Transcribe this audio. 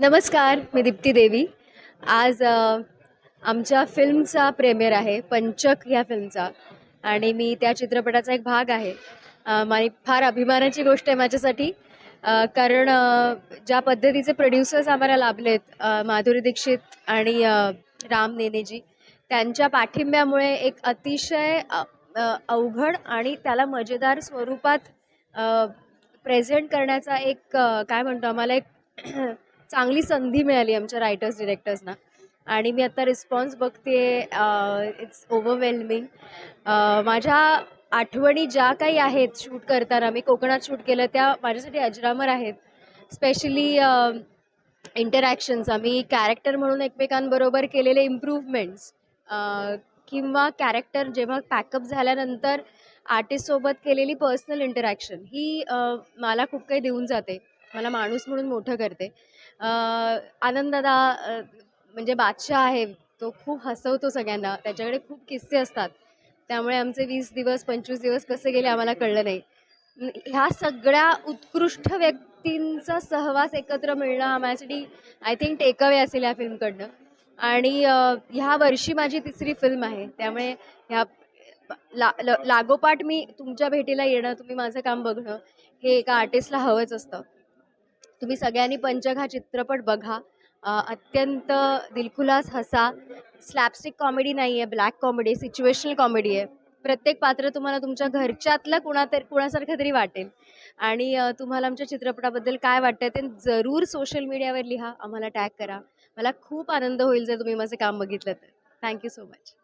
नमस्कार मी दीप्ती देवी. आज आमच्या फिल्मचा प्रेमियर आहे पंचक ह्या फिल्मचा. आणि मी त्या चित्रपटाचा एक भाग आहे. माझी फार अभिमानाची गोष्ट आहे माझ्यासाठी. कारण ज्या पद्धतीचे प्रोड्युसर्स आम्हाला लाभलेत माधुरी दीक्षित आणि राम नेनेजी त्यांच्या पाठिंब्यामुळे एक अतिशय अवघड आणि त्याला मजेदार स्वरूपात प्रेझेंट करण्याचा एक काय म्हणतो आम्हाला एक चांगली संधी मिळाली आमच्या रायटर्स डिरेक्टर्सना आणि मी आता रिस्पॉन्स बघते इट्स ओव्हरवेल्मिंग माझ्या आठवणी ज्या काही आहेत शूट करताना मी कोकणात शूट केलं त्या माझ्यासाठी अजरामर आहेत. स्पेशली इंटरॅक्शन्स आम्ही कॅरेक्टर म्हणून एकमेकांबरोबर केलेले इम्प्रूव्हमेंट्स किंवा कॅरेक्टर जेव्हा पॅकअप झाल्यानंतर आर्टिस्टसोबत केलेली पर्सनल इंटरॅक्शन ही मला खूप काही देऊन जाते. मला माणूस म्हणून मोठं करते. आनंददा म्हणजे बादशाह आहे तो खूप हसवतो सगळ्यांना. त्याच्याकडे खूप किस्से असतात. त्यामुळे आमचे वीस दिवस पंचवीस दिवस कसे गेले आम्हाला कळलं नाही. ह्या सगळ्या उत्कृष्ट व्यक्तींचा सहवास एकत्र मिळणं आम्हासाठी आय थिंक टेकअवे असेल या फिल्मकडनं. आणि ह्या वर्षी माझी तिसरी फिल्म आहे. त्यामुळे ह्या ला ल- लागोपाठ मी तुमच्या भेटीला येणं तुम्ही माझं काम बघणं हे एका आर्टिस्टला हवंच असतं. तुम्ही सगळ्यांनी पंचक हा चित्रपट बघा. अत्यंत दिलखुलास हसा. स्लॅपस्टिक कॉमेडी नाही आहे ब्लॅक कॉमेडी सिच्युएशनल कॉमेडी आहे. प्रत्येक पात्र तुम्हाला तुमच्या घरच्यातलं कुणा तरी कुणासारखं तरी वाटेल. आणि तुम्हाला आमच्या चित्रपटाबद्दल काय वाटतं ते जरूर सोशल मीडियावर लिहा. आम्हाला टॅग करा. मला खूप आनंद होईल जर तुम्ही माझं काम बघितलं तर. Thank you so much